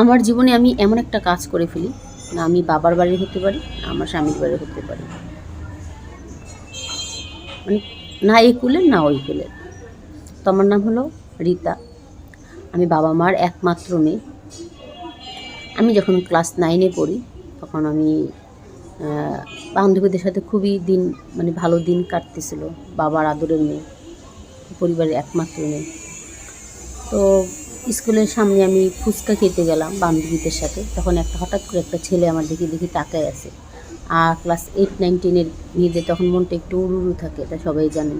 আমার জীবনে আমি এমন একটা কাজ করে ফেলি না আমি বাবার বাড়ির হতে পারি, না আমার স্বামীর বাড়ি হতে পারি। মানে না এই কুলের, না ওই কুলের। তো আমার নাম হলো রীতা। আমি বাবা মার একমাত্র মেয়ে। আমি যখন ক্লাস নাইনে পড়ি, তখন আমি বান্ধবীদের সাথে খুবই দিন মানে ভালো দিন কাটতেছিল। বাবার আদরের মেয়ে, পরিবারের একমাত্র মেয়ে। তো স্কুলের সামনে আমি ফুচকা খেতে গেলাম বান্ধবীদের সাথে। তখন একটা হঠাৎ করে একটা ছেলে আমার দিকে দেখি তাকায় আছে। আর ক্লাস এইট নাইন টেনের মেয়েদের তখন মনটা একটু উড়ু উড়ু থাকে, এটা সবাই জানেন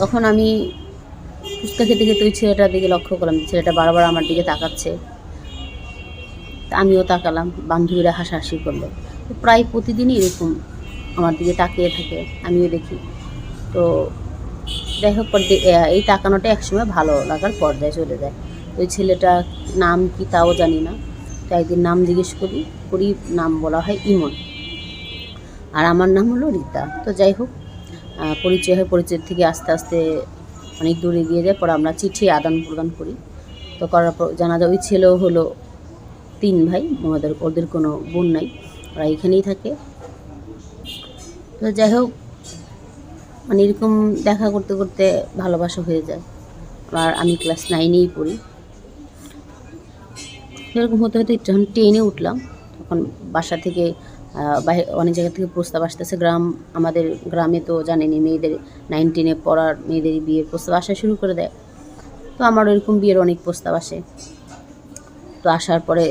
তখন আমি ফুচকা খেতে খেতে ওই ছেলেটার দিকে লক্ষ্য করলাম, ছেলেটা বারবার আমার দিকে তাকাচ্ছে। আমিও তাকালাম, বান্ধবীরা হাসাহাসি করল। তো প্রায় প্রতিদিনই এরকম আমার দিকে তাকিয়ে থাকে, আমিও দেখি। তো যাই হোক এই তাকানোটা একসময় ভালো লাগার পর্যায়ে চলে যায়। ওই ছেলেটা নাম কি তাও জানি না। তো একদিন নাম জিজ্ঞেস করি করি নাম বলা হয় ইমন। আর আমার নাম হলো রীতা। তো যাই হোক পরিচয় হয়, পরিচয় থেকে আস্তে আস্তে অনেক দূরে এগিয়ে যায়। পরে আমরা চিঠি আদান প্রদান করি। তো করার পর জানা যায় ওই ছেলেও হলো তিন ভাই, ওদের ওদের কোনো বোন নাই। ওরা এখানেই থাকে। তো যাই হোক মানে এরকম দেখা করতে করতে ভালোবাসা হয়ে যায়। আর আমি ক্লাস নাইনেই পড়ি। এরকম হতে হতে যখন টেনে উঠলাম, তখন বাসা থেকে অনেক জায়গা থেকে প্রস্তাব আসতেছে। গ্রাম, আমাদের গ্রামে তো জানেনি মেয়েদের নাইন টেনে পড়ার মেয়েদের বিয়ের প্রস্তাব আসা শুরু করে দেয়। তো আমার এরকম বিয়ের অনেক প্রস্তাব আসে। তো আসার পরে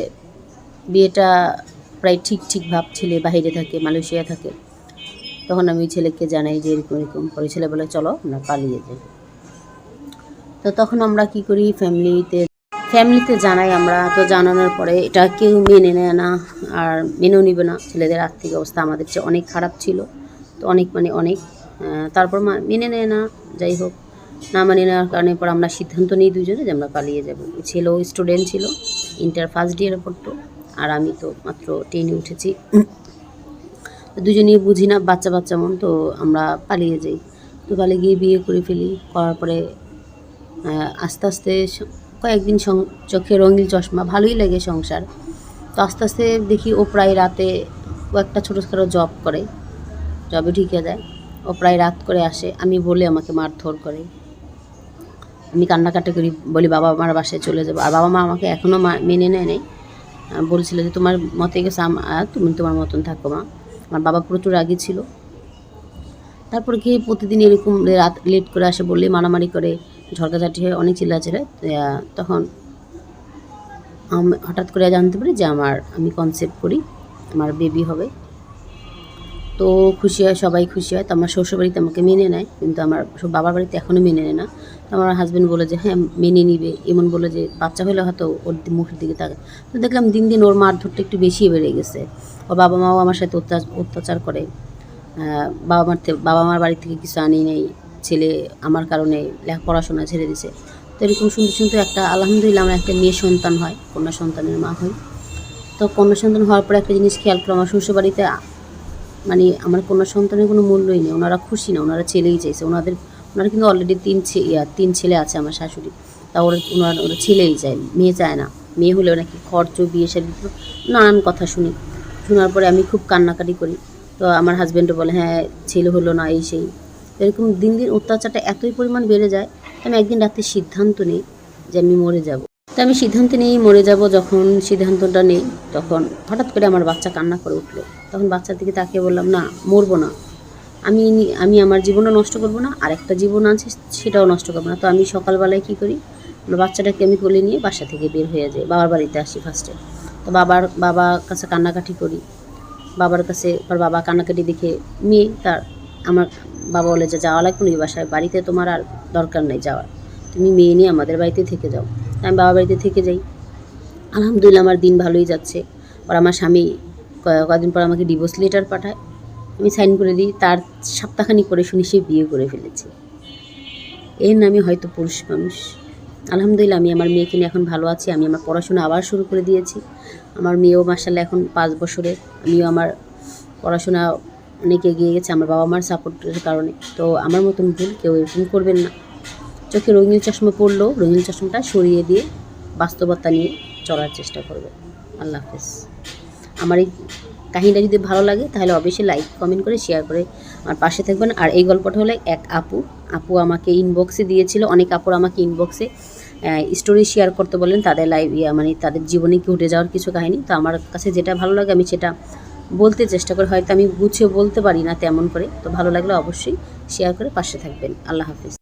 বিয়েটা প্রায় ঠিক ঠিক ভাব ছেলে বাইরে থাকে, মালয়েশিয়া থাকে। তখন আমি ছেলেকে জানাই যে এরকম এরকম পরে ছেলে বলে, চলো আমরা পালিয়ে যাই। তো তখন আমরা কি করি, ফ্যামিলিতে ফ্যামিলিতে জানাই আমরা। তো জানানোর পরে এটা কেউ মেনে নেয় না আর মেনেও নিবে না। ছেলেদের আর্থিক অবস্থা আমাদের চেয়ে অনেক খারাপ ছিল। তো অনেক মানে অনেক তারপর মেনে নেয় না, যাই হোক। না মানে নেওয়ার কারণে পর আমরা সিদ্ধান্ত নিই দুজনে যে আমরা পালিয়ে যাব। ছেলেও স্টুডেন্ট ছিল, ইন্টার ফার্স্ট ইয়ারে পড়তো। আর আমি তো মাত্র টেনে উঠেছি। দুজনেই বুঝি না বাচ্চা বাচ্চা মন, তো আমরা পালিয়ে যাই। তো পালিয়ে গিয়ে বিয়ে করে ফেলি, করার পরে আস্তে আস্তে কয়েকদিন চোখে রঙিন চশমা, ভালোই লাগে সংসার। তো আস্তে আস্তে দেখি ও প্রায় রাতে, ও একটা ছোটো ছোটোখাটো জব করে জবে ঢুকে যায় ও প্রায় রাত করে আসে, আমি বলে আমাকে মারধর করে। আমি কান্নাকাটি করি, বলি, বাবা মার বাসায় চলে যাব। আর বাবা মা আমাকে এখনও মেনে নেয় নেই। বলছিল যে, তোমার মতে গেছে তুমি তোমার মতন থাকো মা। আমার বাবা প্রচুর রাগী ছিল। তারপর কি প্রতিদিন এরকম রাত লেট করে আসে বললে মারামারি করে ঝড়কাঝাটি হয়ে অনেক চিল্লাচিল্লা আহ, তখন হঠাৎ করে জানতে পারি যে আমার আমি কনসেপ্ট করি আমার বেবি হবে। তো খুশি হয়, সবাই খুশি হয়। তো আমার শ্বশুরবাড়িতে আমাকে মেনে নেয়, কিন্তু আমার বাবার বাড়িতে এখনও মেনে নেয় না। তো আমার হাজব্যান্ড বলে যে হ্যাঁ মেনে নিবে। এমন বলে যে, বাচ্চা হলে হয়তো ওর মুখের দিকে তাকায়। তো দেখলাম দিন দিন ওর মারধরটা একটু বেশি বেড়ে গেছে। ওর বাবা মাও আমার সাথে অত্যাচার করে। বাবা মার বাবা মার বাড়ি থেকে কিছু আনি নেই। ছেলে আমার কারণে পড়াশোনা ছেড়ে দিছে। তো এরকম শুনতে শুনতে একটা, আলহামদুলিল্লাহ, আমার একটা মেয়ে সন্তান হয়, কন্যা সন্তানের মা হয়। তো কন্যা সন্তান হওয়ার পরে একটা জিনিস খেয়াল করলাম আমার শ্বশুরবাড়িতে মানে আমার কন্যা সন্তানের কোনো মূল্যই নেই। ওনারা খুশি না, ওনারা ছেলেই চাইছে। ওনাদের, ওনারা কিন্তু অলরেডি তিন তিন ছেলে আছে আমার শাশুড়ি। তা ওরা, ওনারা, ওরা ছেলেই চায়, মেয়ে চায় না। মেয়ে হলেও নাকি খরচ, বিয়ে শাড়ি নানান কথা শুনি। শোনার পরে আমি খুব কান্নাকাটি করি। তো আমার হাজব্যান্ডও বলে হ্যাঁ ছেলে হলো না, এই সেই। এরকম দিন দিন অত্যাচারটা এতই পরিমাণ বেড়ে যায়, আমি একদিন রাতে সিদ্ধান্ত নিই যে আমি মরে যাব। তো আমি সিদ্ধান্ত নিয়েই মরে যাব যখন সিদ্ধান্তটা নেই। তখন হঠাৎ করে আমার বাচ্চা কান্না করে উঠল। তখন বাচ্চার দিকে তাকিয়ে বললাম, না, মরবো না। আমি আমি আমার জীবনও নষ্ট করব না। আর একটা জীবন আছে সেটাও নষ্ট করব না। তো আমি সকালবেলায় কী করি? বাচ্চাটাকে আমি কোলে নিয়ে বাসা থেকে বের হয়ে যাই, বাবার বাড়িতে আসি ফার্স্টে তো বাবার বাবার কাছে কান্নাকাটি করি। বাবার কাছে আর বাবা কান্নাকাটি দেখে মেয়ে তার, আমার বাবা বলে যে, যাওয়া লাগবে না বাসায়, বাড়িতে তোমার আর দরকার নেই যাওয়ার। তুমি মেয়ে নিয়ে আমাদের বাড়িতে থেকে যাও। আমি বাবা বাড়িতে থেকে যাই। আলহামদুলিল্লাহ আমার দিন ভালোই যাচ্ছে। আর আমার স্বামী কদিন পর আমাকে ডিভোর্স লেটার পাঠায়। আমি সাইন করে দিই, তার সপ্তাহখানিক করে শুনি সে বিয়ে করে ফেলেছে। এর নামে হয়তো পুরুষ মানুষ। আলহামদুলিল্লাহ আমি আমার মেয়েকে নিয়ে এখন ভালো আছি। আমি আমার পড়াশোনা আবার শুরু করে দিয়েছি। আমার মেয়েও মাসাল্লাহ এখন পাঁচ বছরের আমিও আমার পড়াশোনা অনেক এগিয়ে গেছে। আমার বাবা মার সাপোর্টের কারণে। তো আমার মতন ভুল কেউ এরকম করবেন না। চোখে রঙিন চশমা পড়লেও রঙিন চশমাটা সরিয়ে দিয়ে বাস্তবতা নিয়ে চলার চেষ্টা করবে। আল্লাহ হাফেজ। আমার এই কাহিনীটা যদি ভালো লাগে, তাহলে অবশ্যই লাইক কমেন্ট করে শেয়ার করে আমার পাশে থাকবেন। আর এই গল্পটা হলো এক আপু। আপু আমাকে ইনবক্সে দিয়েছিল। অনেক আপুর আমাকে ইনবক্সে স্টোরি শেয়ার করতে বললেন। তাদের লাইভ ইয়া মানে তাদের জীবনে ঘটে যাওয়ার কিছু কাহিনী। তো আমার কাছে যেটা ভালো লাগে, আমি সেটা বলতে চেষ্টা করি। হয়তো আমি গুছিয়ে বলতে পারি না তেমন করে। তো ভালো লাগলে অবশ্যই শেয়ার করে পাশে থাকবেন। আল্লাহ হাফিজ।